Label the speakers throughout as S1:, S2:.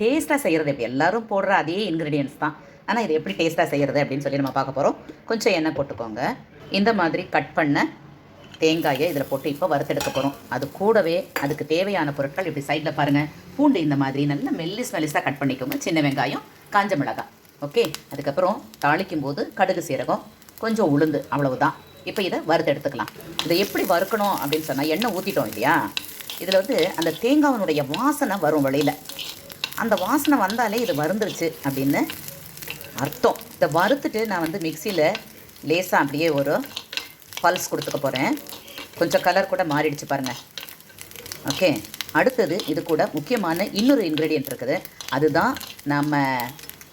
S1: டேஸ்ட்டாக செய்கிறது எப்படி எல்லாரும் போடுற அதே இன்க்ரீடியன்ஸ் தான். ஆனால் இது எப்படி டேஸ்ட்டாக செய்கிறது அப்படின்னு சொல்லி நம்ம பார்க்க போகிறோம் கொஞ்சம் எண்ணெய் போட்டுக்கோங்க. இந்த மாதிரி கட் பண்ண தேங்காயை இதில் போட்டு இப்போ வறுத்தெடுக்க போகிறோம் அது கூடவே அதுக்கு தேவையான பொருட்கள் இப்படி சைடில் பாருங்கள் பூண்டு இந்த மாதிரி நல்ல மெல்லிஸ் மெல்லிஸாக கட் பண்ணிக்கோங்க. சின்ன வெங்காயம் காஞ்ச மிளகாய். ஓகே அதுக்கப்புறம் தாளிக்கும் போது கடுகு சீரகம். கொஞ்சம் உளுந்து அவ்வளவுதான். இப்போ இதை வறுத்து எடுத்துக்கலாம். இதை எப்படி வறுக்கணும் அப்படின்னு சொன்னால் எண்ணெய் ஊற்றிட்டோம் இல்லையா? இதில் வந்து அந்த தேங்காவினுடைய வாசனை வரும் வெளியில் அந்த வாசனை வந்தாலே இது வறுந்துருச்சு அப்படின்னு அர்த்தம். இதை வறுத்துட்டு நான் வந்து மிக்சியில் லேசாக அப்படியே ஒரு பல்ஸ் கொடுத்துக்க போகிறேன் கொஞ்சம் கலர் கூட மாறிடுச்சு பாருங்கள் ஓகே. அடுத்தது இது கூட முக்கியமான இன்னொரு இன்க்ரீடியன்ட் இருக்குது. அதுதான் நம்ம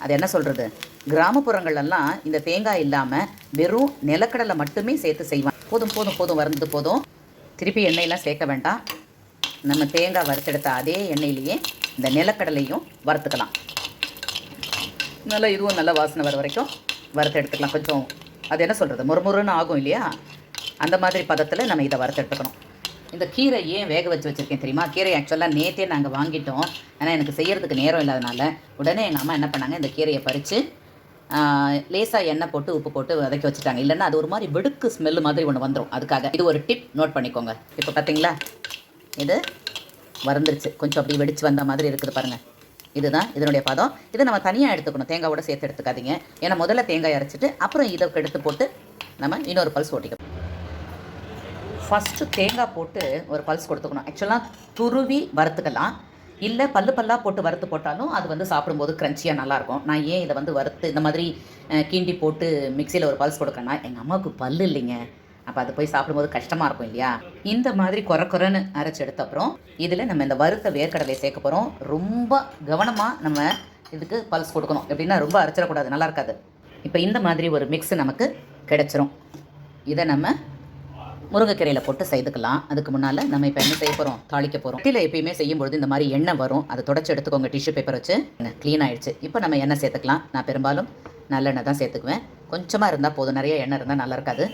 S1: அது என்ன சொல்கிறது கிராமப்புறங்கள்லாம் இந்த தேங்காய் இல்லாமல் வெறும் நிலக்கடலை மட்டுமே சேர்த்து செய்வாங்க. போதும் போதும் போதும் வறுந்தது போதும். திருப்பி எண்ணெயெல்லாம் சேர்க்க வேண்டாம். நம்ம தேங்காய் வறுத்தெடுத்த அதே எண்ணெயிலேயே இந்த நிலக்கடலையும் வறுத்துக்கலாம். நல்லா இதுவும் நல்ல வாசனை வர வரைக்கும் வறுத்து எடுத்துக்கலாம். கொஞ்சம் அது என்ன சொல்கிறது முறுமுறுன்னு ஆகும் இல்லையா? அந்த மாதிரி பதத்தில் நம்ம இதை வறுத்து எடுத்துக்கணும். இந்த கீரை ஏன் வேக வச்சு வச்சுருக்கேன் தெரியுமா? கீரை ஆக்சுவலாக நேற்றே நாங்கள் வாங்கிட்டோம். ஆனால் எனக்கு செய்கிறதுக்கு நேரம் இல்லாதனால உடனே எங்கள் அம்மா என்ன பண்ணாங்க? இந்த கீரையை பறித்து லேசாக எண்ணெய் போட்டு உப்பு போட்டு வதக்கி வச்சுட்டாங்க. இல்லைன்னா அது ஒரு மாதிரி வெடுக்கு ஸ்மெல்லு மாதிரி ஒன்று வந்துடும் அதுக்காக இது ஒரு டிப் நோட் பண்ணிக்கோங்க. இப்போ பார்த்தீங்களா இது வறந்துருச்சு. கொஞ்சம் அப்படி வெடிச்சு வந்த மாதிரி இருக்குது பாருங்கள் இதுதான் இதனுடைய பதம். இதை நம்ம தனியாக எடுத்துக்கணும். தேங்காவோட சேர்த்து எடுத்துக்காதீங்க. ஏன்னா முதல்ல தேங்காய் அரைச்சிட்டு அப்புறம் இதை எடுத்து போட்டு நம்ம இன்னொரு பல்ஸ் ஓட்டிக்கணும் ஃபஸ்ட்டு தேங்காய் போட்டு ஒரு பல்ஸ் கொடுத்துக்கணும். ஆக்சுவலாக துருவி வறுத்துக்கலாம். இல்லை பல்லு பல்லாக போட்டு வறுத்து போட்டாலும் அது வந்து சாப்பிடும்போது க்ரன்ச்சியாக நல்லாயிருக்கும். நான் ஏன் இதை வந்து வறுத்து இந்த மாதிரி கிண்டி போட்டு மிக்சியில் ஒரு பல்ஸ் கொடுக்கறேன்னா எங்கள் அம்மாவுக்கு பல்லு இல்லைங்க. அப்போ அது போய் சாப்பிடும்போது கஷ்டமாக இருக்கும் இல்லையா? இந்த மாதிரி குறை குறைன்னு அரைச்சி எடுத்த அப்புறம் இதில் நம்ம இந்த வறுத்த வேர்க்கடலையை சேர்க்க போகிறோம் ரொம்ப கவனமாக நம்ம இதுக்கு பல்ஸ் கொடுக்கணும். எப்படின்னா ரொம்ப அரைச்சிடக்கூடாது. நல்லா இருக்காது. இப்போ இந்த மாதிரி ஒரு மிக்ஸ் நமக்கு கிடச்சிரும். இதை நம்ம முருங்கைக்கீரையில் போட்டு செய்துக்கலாம். அதுக்கு முன்னால் நம்ம இப்போ என்ன செய்ய போகிறோம் தாளிக்க போகிறோம் கீழே எப்பயுமே செய்யும்பொழுது இந்த மாதிரி எண்ணெய் வரும். அதை தொடச்சி எடுத்துக்கோங்க. டிஷ்யூ பேப்பர் வச்சு. க்ளீன் ஆகிடுச்சு இப்போ நம்ம எண்ணெய் சேர்த்துக்கலாம். நான் பெரும்பாலும் நல்லெண்ணெய் தான் சேர்த்துக்குவேன். கொஞ்சமாக இருந்தால் போதும். நிறைய எண்ணெய் இருந்தால் நல்லா இருக்காது.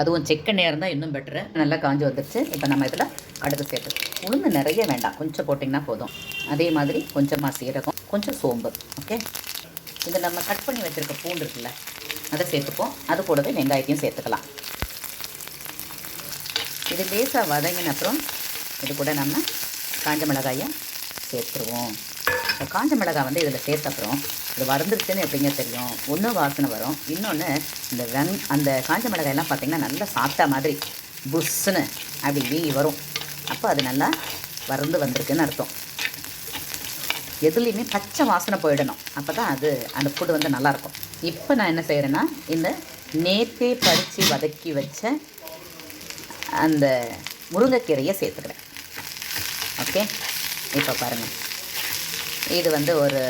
S1: அதுவும் செக்கெண்ணெய் இருந்தால் இன்னும் பெட்ரு நல்லா காஞ்சி வந்துருச்சு. இப்போ நம்ம இதில் கடுகு சேர்த்து உளுந்து நிறைய வேண்டாம். கொஞ்சம் போட்டிங்கன்னா போதும். அதே மாதிரி கொஞ்சமாக சீரகம் கொஞ்சம் சோம்பு. ஓகே இது நம்ம கட் பண்ணி வச்சுருக்க பூண்டு இருக்குல்ல அதை சேர்த்துப்போம். அது கூடவே வெங்காயத்தையும் சேர்த்துக்கலாம். இது லேசாக வதங்கின அப்புறம் இது கூட நம்ம காஞ்ச மிளகாயை சேர்த்துருவோம். காஞ்ச மிளகாய் வந்து இதில் சேர்த்த அப்புறம் இது வறந்துருச்சுன்னு எப்படிங்க தெரியும்? ஒன்று வாசனை வரும். இன்னொன்று இந்த வெங் அந்த காஞ்ச மிளகாயெல்லாம் பார்த்திங்கன்னா நல்லா சாப்பிட்ட மாதிரி புஷ்ஷுன்னு அப்படி வீங்கி வரும். அப்போ அது நல்லா வறந்து வந்திருக்குன்னு அர்த்தம். எதுலேயுமே பச்சை வாசனை போயிடணும். அப்போ தான் அது அந்த ஃபுட்டு வந்து நல்லாயிருக்கும். இப்போ நான் என்ன செய்கிறேன்னா இந்த நேற்றே பறித்து வதக்கி வச்ச அந்த முருங்கைக்கீரையை சேர்த்துக்கிறேன். ஓகே? இப்போ பாருங்கள் இது வந்து ஒரு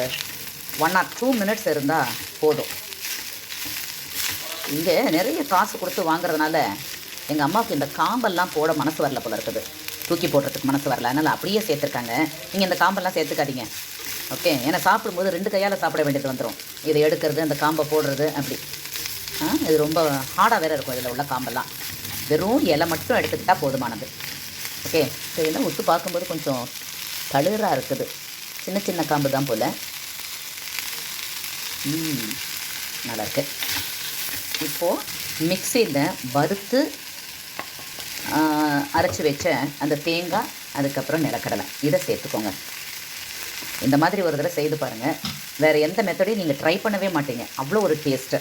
S1: ஒன் ஆர் டூ மினிட்ஸ் இருந்தால் போதும். இங்கே நிறைய காசு கொடுத்து வாங்குறதுனால எங்கள் அம்மாவுக்கு இந்த காம்பெல்லாம் போட மனசு வரல போல இருக்குது. தூக்கி போடுறதுக்கு மனசு வரல. அதனால் அப்படியே சேர்த்துருக்காங்க. நீங்கள் இந்த காம்பெல்லாம் சேர்த்துக்காதீங்க. ஓகே ஏன்னா சாப்பிடும்போது ரெண்டு கையால் சாப்பிட வேண்டியது வந்துடும் இதை எடுக்கிறது அந்த காம்பை போடுறது அப்படி. இது ரொம்ப ஹார்டாக வேறு இருக்கும் இதில் உள்ள காம்பெல்லாம். வெறும் இலை மட்டும் எடுத்துக்கிட்டால் போதுமானது. ஓகே சரிங்களா உத்து பார்க்கும்போது கொஞ்சம் தளிராக இருக்குது. சின்ன சின்ன காம்பு தான் போல். நல்லாயிருக்கு நல்லா இருக்கு இப்போது மிக்சியில் வறுத்து அரைச்சி வச்ச அந்த தேங்காய் அதுக்கப்புறம் நிலக்கடலை. இதை சேர்த்துக்கோங்க. இந்த மாதிரி ஒரு தடவை செய்து பாருங்கள் வேறு எந்த மெத்தடையும் நீங்கள் ட்ரை பண்ணவே மாட்டீங்க. அவ்வளோ ஒரு டேஸ்ட்டு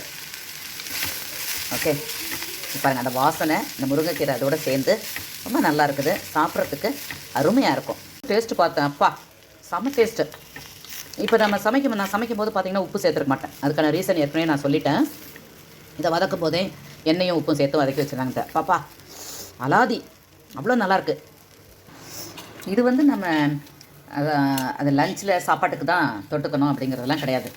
S1: ஓகே பாருங்கள் அந்த வாசனை இந்த முருங்கைக்கீரை அதோட சேர்ந்து ரொம்ப நல்லா இருக்குது. சாப்பிட்றதுக்கு அருமையாக இருக்கும். டேஸ்ட்டு பார்த்தேன். அப்பா செம டேஸ்ட்டு இப்போ நம்ம சமைக்கும் நான் சமைக்கும் போது உப்பு சேர்த்துருக்க மாட்டேன். அதுக்கான ரீசன் ஏற்கனவே நான் சொல்லிட்டேன். இதை வதக்கும் போதே எண்ணெயும் உப்பும் சேர்த்து வதக்கி வச்சுருந்தாங்க பாப்பா. அலாதி அவ்வளோ நல்லாயிருக்கு இது வந்து நம்ம அது லஞ்சில் சாப்பாட்டுக்கு தான் தொட்டுக்கணும் அப்படிங்கிறதெல்லாம் கிடையாது.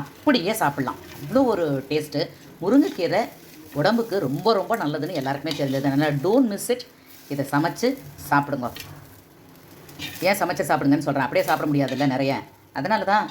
S1: அப்படியே சாப்பிட்லாம். அவ்வளோ ஒரு டேஸ்ட்டு முருங்கைக்கீரை உடம்புக்கு ரொம்ப ரொம்ப நல்லதுன்னு எல்லாருக்குமே தெரிஞ்சது. அதனால் டோன்ட் மிஸ் இட் இதை சமைச்சு சாப்பிடுங்க. ஏன் சமைச்சு சாப்பிடுங்கன்னு சொல்கிறேன் அப்படியே சாப்பிட முடியாதுல்ல நிறைய. அதனால தான்